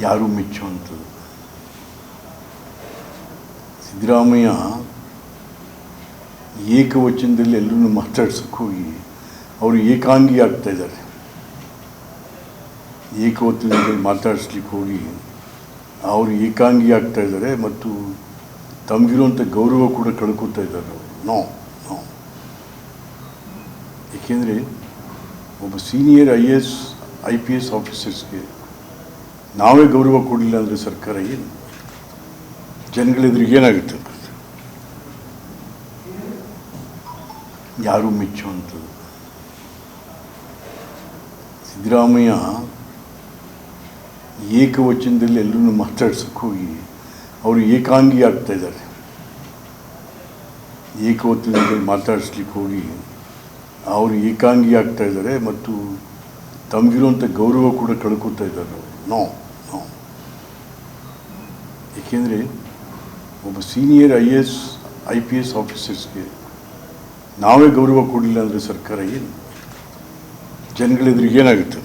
ಯಾರೂ ಮೆಚ್ಚುವಂಥದ್ದು? ಸಿದ್ದರಾಮಯ್ಯ ಏಕವಚನದಲ್ಲಿ ಎಲ್ಲರೂ ಮಾತಾಡ್ಸಕ್ಕೆ ಹೋಗಿ ಅವರು ಏಕಾಂಗಿ ಆಗ್ತಾ ಇದ್ದಾರೆ. ಏಕವಚನದಲ್ಲಿ ಮಾತಾಡಿಸ್ಲಿಕ್ಕೆ ಹೋಗಿ ಅವರು ಏಕಾಂಗಿ ಆಗ್ತಾ ಇದ್ದಾರೆ ಮತ್ತು ತಮಗಿರುವಂಥ ಗೌರವ ಕೂಡ ಕಳ್ಕೊತಾ ಇದ್ದಾರೆ. ಅವರು ನೋ ನೋ. ಏಕೆಂದರೆ ಒಬ್ಬ senior I A S, I P S ಆಫೀಸರ್ಸ್ಗೆ ನಾವೇ ಗೌರವ ಕೊಡಲಿಲ್ಲ ಅಂದರೆ ಸರ್ಕಾರ ಏನು? ಜನಗಳೆದುರಿಗೆ ಏನಾಗುತ್ತೆ ಯಾರು ಮೆಚ್ಚುವಂಥದ್ದು ಸಿದ್ದರಾಮಯ್ಯ ಏಕವಚನದಲ್ಲಿ ಎಲ್ಲರೂ ಮಾತಾಡ್ಸೋಕ್ಕೆ ಹೋಗಿ ಅವರು ಏಕಾಂಗಿ ಆಗ್ತಾ ಇದ್ದಾರೆ. ಏಕವಚನದಲ್ಲಿ ಮಾತಾಡಿಸ್ಲಿಕ್ಕೆ ಹೋಗಿ ಅವರು ಏಕಾಂಗಿ ಆಗ್ತಾ ಇದ್ದಾರೆ ಮತ್ತು ತಮಗಿರುವಂಥ ಗೌರವ ಕೂಡ ಕಳ್ಕೊತಾ ಇದ್ದಾರೆ ನೋ. ಏಕೆಂದರೆ ಒಬ್ಬ senior I S, I P S ಆಫೀಸರ್ಸ್ಗೆ ನಾವೇ ಗೌರವ ಕೊಡಲಿಲ್ಲ ಅಂದರೆ ಸರ್ಕಾರ ಏನು? ಜನಗಳೆದುರಿಗೆ ಏನಾಗುತ್ತೆ